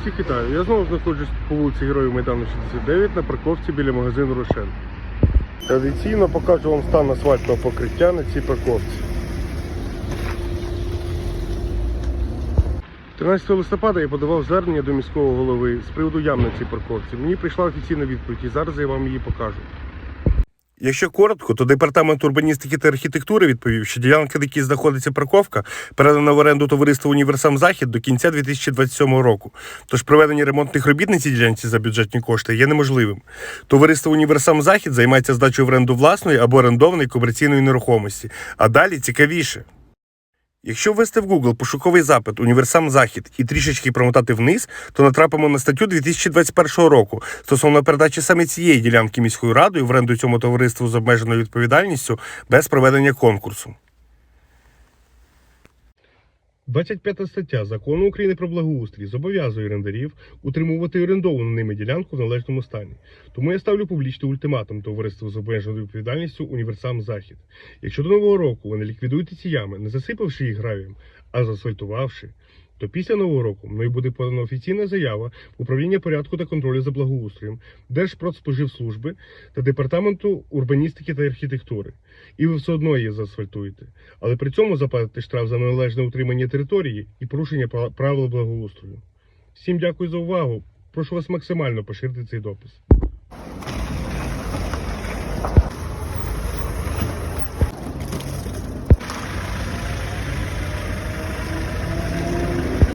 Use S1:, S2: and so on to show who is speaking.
S1: Всіх вітаю. Я знову знаходжусь по вулиці Героїв Майдану 69 на парковці біля магазину Рошен. Традиційно покажу вам стан асфальтного покриття на цій парковці. 13 листопада я подавав звернення до міського голови з приводу ям на цій парковці. Мені прийшла офіційна відповідь і зараз я вам її покажу. Якщо коротко, то департамент урбаністики та архітектури відповів, що ділянка, на якій знаходиться парковка, передана в оренду товариству Універсам Захід до кінця 2027 року. Тож проведення ремонтних робіт на цій ділянці за бюджетні кошти є неможливим. Товариство Універсам Захід займається здачею в оренду власної або орендованої комерційної нерухомості. А далі цікавіше. Якщо ввести в Google пошуковий запит Універсам Захід і трішечки промотати вниз, то натрапимо на статтю 2021 року стосовно передачі саме цієї ділянки міською радою в оренду цьому товариству з обмеженою відповідальністю без проведення конкурсу. 25 стаття Закону України про благоустрій зобов'язує орендарів утримувати орендовану ними ділянку в належному стані. Тому я ставлю публічний ультиматум товариству з обмеженою відповідальністю Універсам Захід. Якщо до нового року ви не ліквідуєте ці ями, не засипавши їх гравієм, а заасфальтувавши, то після нового року мною буде подана офіційна заява управління порядку та контролю за благоустроєм, Держпродспоживслужби та департаменту урбаністики та архітектури. І ви все одно її заасфальтуєте. Але при цьому заплатите штраф за неналежне утримання території і порушення правил благоустрою. Всім дякую за увагу. Прошу вас максимально поширити цей допис.